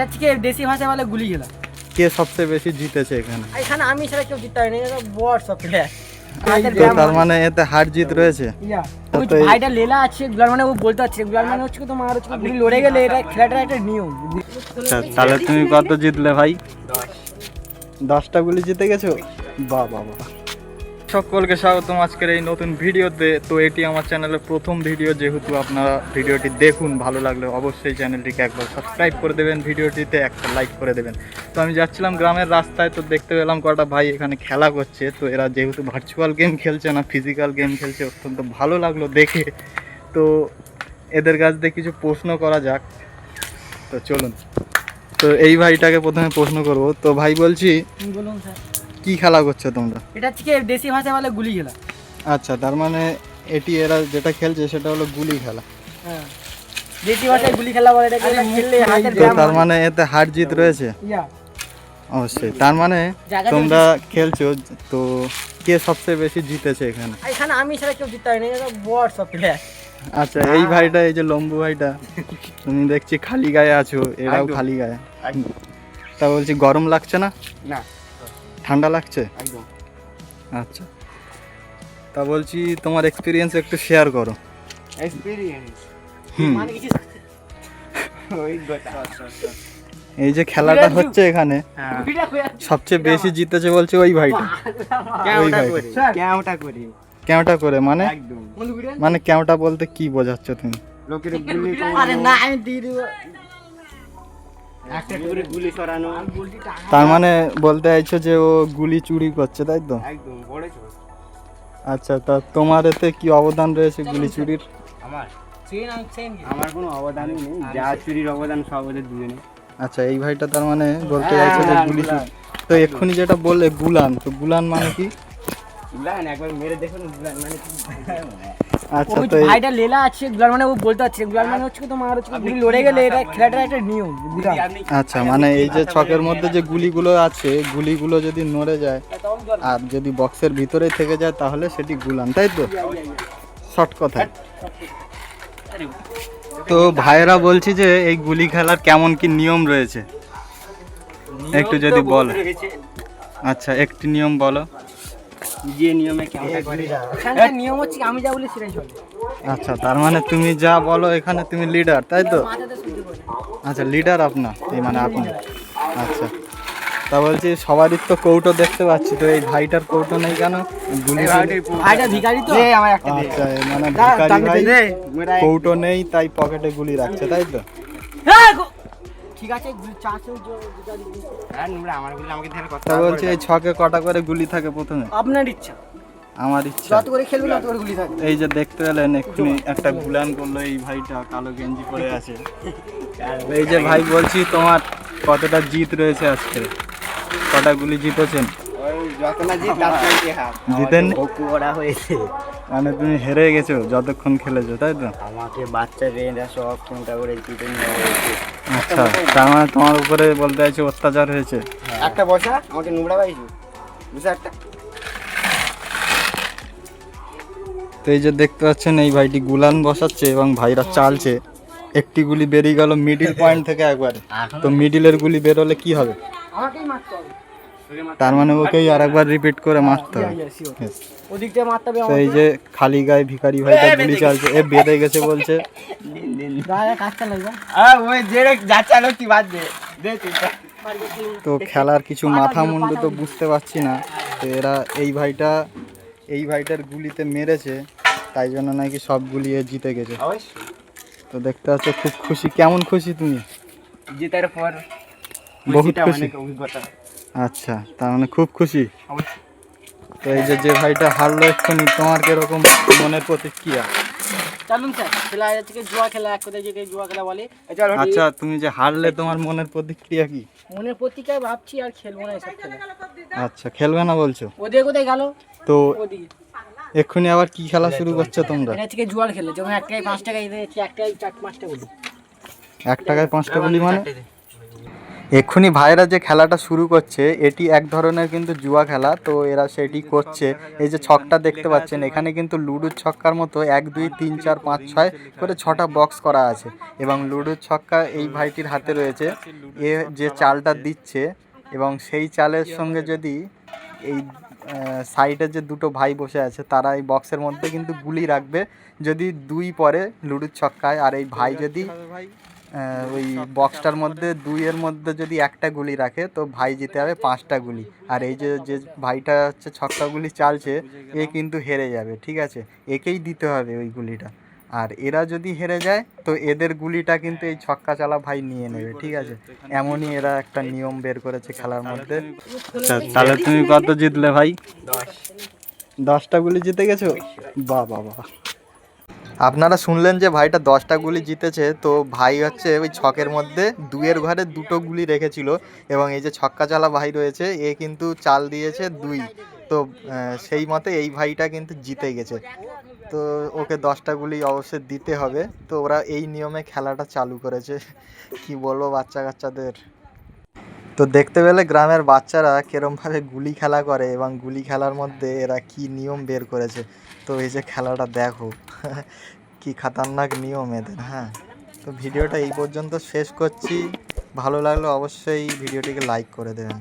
এটা হচ্ছে কি দেশি ভাষায় বলে গুলি খেলা কে সবচেয়ে বেশি জিতেছে এখানে? এখানে আমি ছাড়া কেউ জিততে পারেনি এটা বট সব প্লেয়ার তার মানে এতে হার জিত রয়েছে। তো ভাইটা লেলা আছে গুলার মানে ও বলতে পারছে গুলার মানে হচ্ছে কি তোমার হচ্ছে গুলি লড়ে গেলে এটা খেলাটার একটা নিয়ম। আচ্ছা তাহলে তুমি কত জিতলে ভাই? দশটা গুলি জিতে গেছো? বাহ বাহ বাহ। সকলকে স্বাগতম আজকের এই নতুন ভিডিওতে। তো এটি আমার চ্যানেলের প্রথম ভিডিও, যেহেতু আপনারা ভিডিওটি দেখুন, ভালো লাগলে অবশ্যই চ্যানেলটিকে একবার সাবস্ক্রাইব করে দেবেন, ভিডিওটিতে একটা লাইক করে দেবেন। তো আমি যাচ্ছিলাম গ্রামের রাস্তায়, তো দেখতে পেলাম কটা ভাই এখানে খেলা করছে। তো এরা যেহেতু ভার্চুয়াল গেম খেলছে না ফিজিক্যাল গেম খেলছে, অত্যন্ত ভালো লাগল দেখে। তো এদের কাছ দিয়ে কিছু প্রশ্ন করা যাক। তো চলুন। তো এই ভাইটাকে প্রথমে প্রশ্ন করব। তো ভাই বলছি, বলুন স্যার। কি খেলা করছ তোমরা? এটা হচ্ছে দেশি ভাষায় বলে গুলি খেলা। আচ্ছা তার মানে এটি এরা যেটা খেলছে সেটা হলো গুলি খেলা। হ্যাঁ। দেশি ভাষায় গুলি খেলা বলে এটাকে এটা খেললে হাতের ব্যায়াম তার মানে এতে হার জিত রয়েছে? ইয়া। অবশ্যই তার মানে তোমরা খেলছো তো কে সবচেয়ে বেশি জিতেছে এখানে? এখানে আমি ছাড়া কেউ জিততে পারেনি এটা বট সব প্লেয়ার আচ্ছা এই ভাইটা এই যে লম্বু ভাইটা তুমি দেখছি খালি গায়ে আছো এরাও খালি গায়ে। তা বলছি গরম লাগছে না? না। ঠান্ডা লাগছে? একদম। আচ্ছা। তা বলছি তোমার এক্সপিরিয়েন্স একটু শেয়ার করো। এক্সপিরিয়েন্স হুম। মানে কিছু ওই এই যে খেলাটা হচ্ছে এখানে হ্যাঁ। সবচেয়ে বেশি জিতেছে বলছে ওই ভাইটা। ওই ভাই। করি করি। কেমটা করে মানে? মানে কেমটা বলতে কি বোঝাচ্ছ তুমি? লোকের আরে না আমি দিয়ে তার মানে বলতে চাইছো যে ও গুলি চুরি করছে তাই তো? আচ্ছা তা তোমার এতে কি অবদান রয়েছে গুলি চুরির? আমার আমার কোনো অবদানই নেই যা চুরির অবদান সব ওদের দুজনে। আচ্ছা এই ভাইটা তার মানে বলতে চাইছো যে গুলি চুরি। তো এক্ষুনি যেটা বললে গুলান তো গুলান মানে কি? বুঝলেন একবার মেরে দেখুন বুঝলেন মানে কি? আচ্ছা তো ভাইটা লেলা আছে গুলার মানে ও বলতে পারছে গুলার মানে হচ্ছে তোমার হচ্ছে গুলি লড়ে গেলে এটা খেলাটার একটা নিয়ম আচ্ছা মানে এই যে ছকের মধ্যে যে গুলিগুলো আছে গুলিগুলো যদি নড়ে যায় আর যদি বক্সের ভিতরে থেকে যায় তাহলে সেটি গুলান তাই তো? শর্ট কথা। তো ভাইয়েরা বলছি যে এই গুলি খেলার কেমন কি নিয়ম রয়েছে? একটু যদি বলো। আচ্ছা একটি নিয়ম বলো। যে নিয়মে নিয়ম হচ্ছে আমি যা বলি সেটাই চলে। আচ্ছা তার মানে তুমি যা বলো এখানে তুমি লিডার তাই তো? আচ্ছা লিডার আপনার এই মানে আপনি। আচ্ছা তা বলছি সবারই তো কৌটো দেখতে পাচ্ছি তো এই ভাইটার কৌটো নেই কেন? গুলি ভাইটা ভিখারি তো? আমার একটা আচ্ছা মানে ভিখারি ভাই কৌটো নেই তাই পকেটে গুলি রাখছে তাই তো? এই গো- ঠিক আছে চারশো নোংরা আমার গুলি আমাকে ধরে কথা তা বলছি এই ছকে কটা করে গুলি থাকে প্রথমে? আপনার ইচ্ছা। আমার ইচ্ছা। যত করে খেলবে তত করে গুলি থাকে। এই যে দেখতে পেলেন এক্ষুনি একটা গুলান করল এই ভাইটা কালো গেঞ্জি পরে আছে। এই যে ভাই বলছি তোমার কতটা জিত রয়েছে আজকে? কটা গুলি জিতেছেন? জিতেন? ওরা হয়েছে মানে তুমি হেরে গেছো যতক্ষণ খেলেছো তাই তো? আমাকে বাচ্চা সব কোনটা করে জিতে নিয়ে আচ্ছা তার মানে তোমার উপরে বলতে চাইছো অত্যাচার হয়েছে? একটা বসা আমাকে নোংরা পাইছো বুঝছ একটা। তো এই যে দেখতে পাচ্ছেন এই ভাইটি গুলান বসাচ্ছে এবং ভাইরা চালছে। একটি গুলি বেরিয়ে গেল মিডিল পয়েন্ট থেকে একবারে। তো মিডিলের গুলি বেরোলে কি হবে? আমাকেই মারতে হবে। তার মানে ওকেই আর একবার রিপিট করে মারতে হবে। মারতে এই যে খালি গায়ে ভিখারি ভাইটা গুলি চালছে এ বেঁধে গেছে বলছে। তো খেলার কিছু মাথা মুন্ডু তো বুঝতে পারছি না। তো এরা এই ভাইটা এই ভাইটার গুলিতে মেরেছে তাই জন্য নাকি সব গুলি জিতে গেছে। তো দেখতে পাচ্ছ খুব খুশি। কেমন খুশি তুমি? জিতার পর বহুত খুশি। অভিজ্ঞতা। আচ্ছা তার মানে খুব খুশি। তো এই যে যে ভাইটা হারলো এক্ষুনি তোমার কীরকম মনের প্রতিক্রিয়া চলুন স্যার জুয়া খেলা এক কথায় যেটা জুয়া খেলা বলে। আচ্ছা তুমি যে হারলে তোমার মনের প্রতিক্রিয়া কি মনের প্রতিকায় ভাবছি আর খেলব না এসব খেলা। আচ্ছা খেলবে না বলছো? কোথায় গেল? তো এক্ষুনি আবার কি খেলা শুরু করছ তোমরা? এটা থেকে জুয়ার খেলে যেমন এক টাকায় পাঁচ টাকা এক টাকায় চার পাঁচটা বলি। এক টাকায় পাঁচটা গুলি মানে? এক্ষুনি ভাইরা যে খেলাটা শুরু করছে, এটি এক ধরনের কিন্তু জুয়া খেলা, তো এরা সেটি করছে। এই যে ছকটা দেখতে পাচ্ছেন, এখানে কিন্তু লুডোর ছক্কার মতো এক, দুই, তিন, চার, পাঁচ, ছয় করে ছটা বক্স করা আছে এবং লুডোর ছক্কা এই ভাইটির হাতে রয়েছে। এ যে চালটা দিচ্ছে এবং সেই চালের সঙ্গে যদি এই সাইডে যে দুটো ভাই বসে আছে, তারা এই বক্সের মধ্যে কিন্তু গুলি রাখবে। যদি দুই পরে লুডোর ছক্কায় আর এই ভাই যদি ওই বক্সটার মধ্যে দুইয়ের মধ্যে যদি একটা গুলি রাখে তো ভাই জিতে হবে পাঁচটা গুলি। আর এই যে যে ভাইটা হচ্ছে ছক্কা গুলি চালছে এ কিন্তু হেরে যাবে ঠিক আছে? একেই দিতে হবে ওই গুলিটা। আর এরা যদি হেরে যায় তো এদের গুলিটা কিন্তু এই ছক্কা চালা ভাই নিয়ে নেবে ঠিক আছে? এমনই এরা একটা নিয়ম বের করেছে খেলার মধ্যে। তাহলে তুমি কত জিতলে ভাই? দশটা গুলি জিতে গেছো? বাহ বাহ বাহ। আপনারা শুনলেন যে ভাইটা দশটা গুলি জিতেছে, তো ভাই হচ্ছে ওই ছকের মধ্যে দুইয়ের ঘরে দুটো গুলি রেখেছিল এবং এই যে ছক্কা চালা ভাই রয়েছে, এ কিন্তু চাল দিয়েছে দুই। তো সেই মতে এই ভাইটা কিন্তু জিতে গেছে। তো ওকে দশটা গুলি অবশ্যই দিতে হবে। তো ওরা এই নিয়মে খেলাটা চালু করেছে। কি বলব বাচ্চা কাচ্চাদের তো দেখতে পেলে গ্রামের বাচ্চারা কীরমভাবে গুলি খেলা করে এবং গুলি খেলার মধ্যে এরা কি নিয়ম বের করেছে। তো এই যে খেলাটা দেখো, কি খাতারনাক নিয়ম এদের হ্যাঁ। তো ভিডিওটা এই পর্যন্ত শেষ করছি। ভালো লাগলে অবশ্যই ভিডিওটিকে লাইক করে দেবেন।